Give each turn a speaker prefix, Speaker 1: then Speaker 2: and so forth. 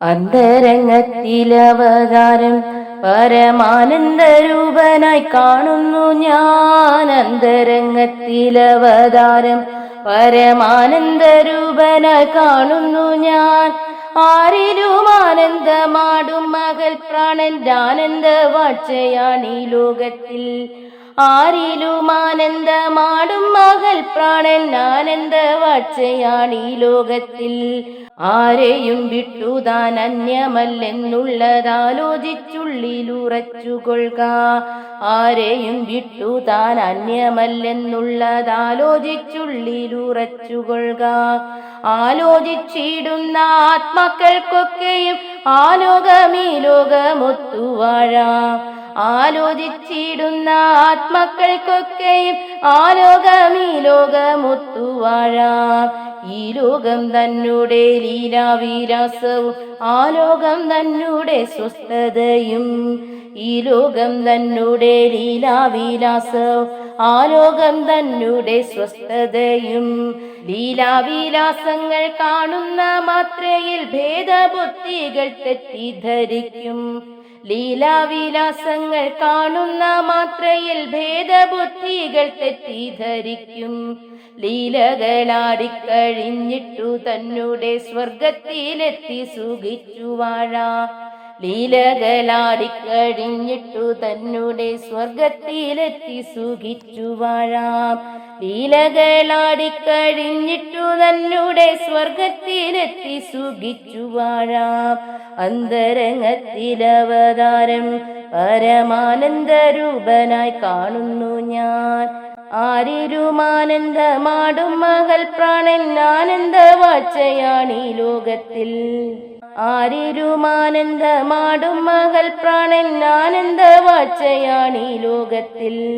Speaker 1: അന്തരംഗത്തിലവതാരം പരമാനന്ദരൂപനായി കാണുന്നു ഞാൻ അന്തരംഗത്തിലവതാരം. പരമാനന്ദരൂപനായി കാണുന്നു ഞാൻ. ആരിലും ആനന്ദമാടും മകൾ പ്രാണന്റെ ആനന്ദ വാഴ്ചയാണ് ഈ ലോകത്തിൽ. ആരിലും ആനന്ദമാടും മകൾ പ്രാണൻ ആനന്ദ വാഴ്ചയാണ് ഈ ലോകത്തിൽ. ആരെയും വിട്ടു താൻ അന്യമല്ലെന്നുള്ളതാലോചിച്ചുള്ളിലുറച്ചുകൊള്ളുക. ആരെയും വിട്ടു താൻ അന്യമല്ലെന്നുള്ളതാലോചിച്ചുള്ളിലുറച്ചുകൊള്ളുക. ആലോചിച്ചിടുന്ന ആത്മാക്കൾക്കൊക്കെയും ആലോകമീ ലോകമൊത്തുവാഴാം. ആലോചിച്ചിടുന്ന ആത്മാക്കൾക്കൊക്കെയും ആലോകമീ ലോകമൊത്തുവാഴാം. ഈ ലോകം തന്നെ ലീലാവിലാസവും ആ ലോകം തന്നുടെ സ്വസ്ഥതയും ഈ ലോകം തന്നെ ലീലാവിലാസവും ആ ലോകം തന്നുടെ സ്വസ്ഥതയും. ലീലാവിലാസങ്ങൾ കാണുന്ന മാത്രയിൽ ഭേദബുദ്ധികൾ തെറ്റിദ്ധരിക്കും. ലീലാവിലാസങ്ങൾ കാണുന്ന മാത്രയിൽ ഭേദബുദ്ധികൾ തെറ്റിദ്ധരിക്കും. ലീലകളാടിക്കഴിഞ്ഞിട്ടു തന്നെ സ്വർഗത്തിലെത്തി സുഖിച്ചു വാഴാ. ലീലകളാടിക്കഴിഞ്ഞിട്ടു തന്നെ സ്വർഗത്തിലെത്തി സുഖിച്ചു വാഴാം. ലീലകളാടിക്കഴിഞ്ഞിട്ടു തന്നെ സ്വർഗത്തിലെത്തി സുഖിച്ചു വാഴാം. അന്തരംഗത്തിലവതാരം പരമാനന്ദരൂപനായി കാണുന്നു ഞാൻ. ആരിരുമാനന്ദമാടും മകൾ പ്രാണൻ ആനന്ദവാഴ്ചയാണ് ഈ ലോകത്തിൽ. ആരിരുമാനന്ദമാടും മകൾ പ്രാണൻ ആനന്ദ വാഴ്ചയാണ് ഈ ലോകത്തിൽ.